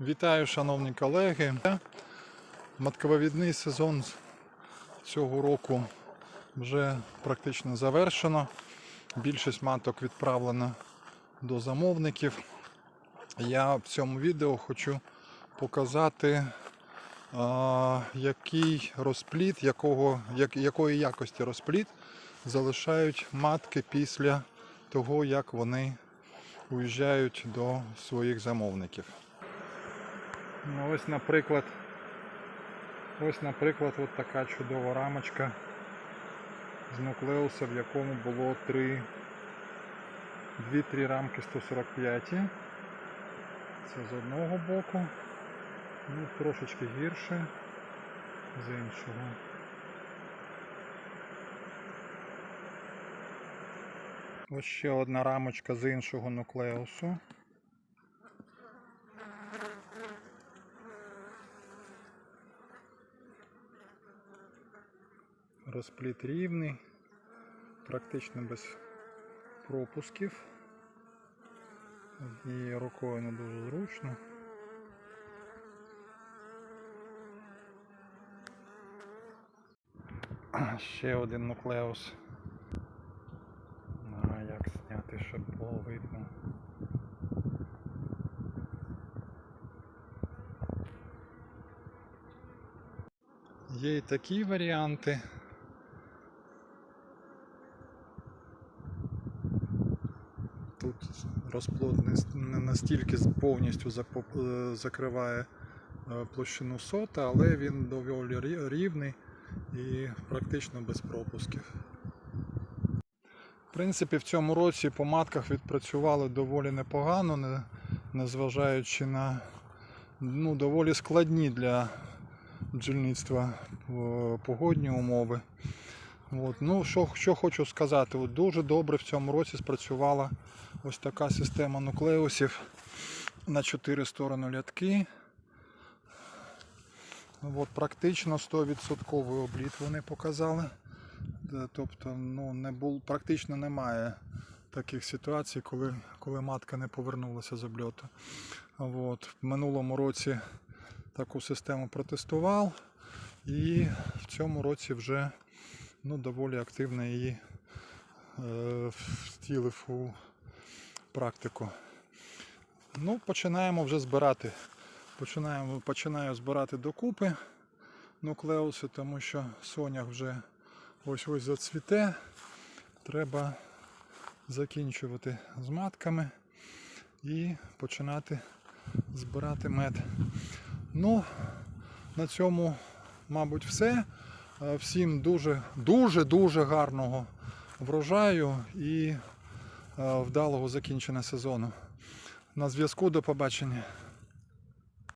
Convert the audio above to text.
Вітаю, шановні колеги. Маткововідний сезон цього року вже практично завершено. Більшість маток відправлено до замовників. Я в цьому відео хочу показати, а, який розплід, якого, як, якої якості розплід залишають матки після того, як вони уїжджають до своїх замовників. Ну, ось, наприклад, ось, наприклад, от така чудова рамочка з нуклеуса, в якому було три, дві-три рамки 145. Це з одного боку. Ну, трошечки гірше з іншого. Ось ще одна рамочка з іншого нуклеусу. Розпліт рівний, практично без пропусків. І рукою не дуже зручно. Ще один нуклеус. А як зняти, щоб було видно. Є і такі варіанти. Тут розплод не настільки повністю е, закриває е, площину сота, але він доволі рівний і практично без пропусків. Принципі, в цьому році по матках відпрацювали доволі непогано, не- незважаючи на ну, доволі складні для бджільництва погодні умови. От. Ну, що, що хочу сказати, от дуже добре в цьому році спрацювала ось така система нуклеусів на 4 сторони лятки. От, практично 100% обліт вони показали. Е, Тобто ну, не бул, практично немає таких ситуацій, коли, коли матка не повернулася з обльоту. От. В минулому році таку систему протестував і в цьому році вже ну, доволі активно її е, втілив у практику. Ну, починаємо вже збирати. Починаємо, починаю збирати докупи нуклеуси, тому що сонях вже ось ось зацвіте. Треба закінчувати з матками і починати збирати мед. Ну, на цьому, мабуть, все. Е, Всім дуже, дуже, дуже гарного врожаю і е, вдалого закінчення сезону. На зв'язку до побачення.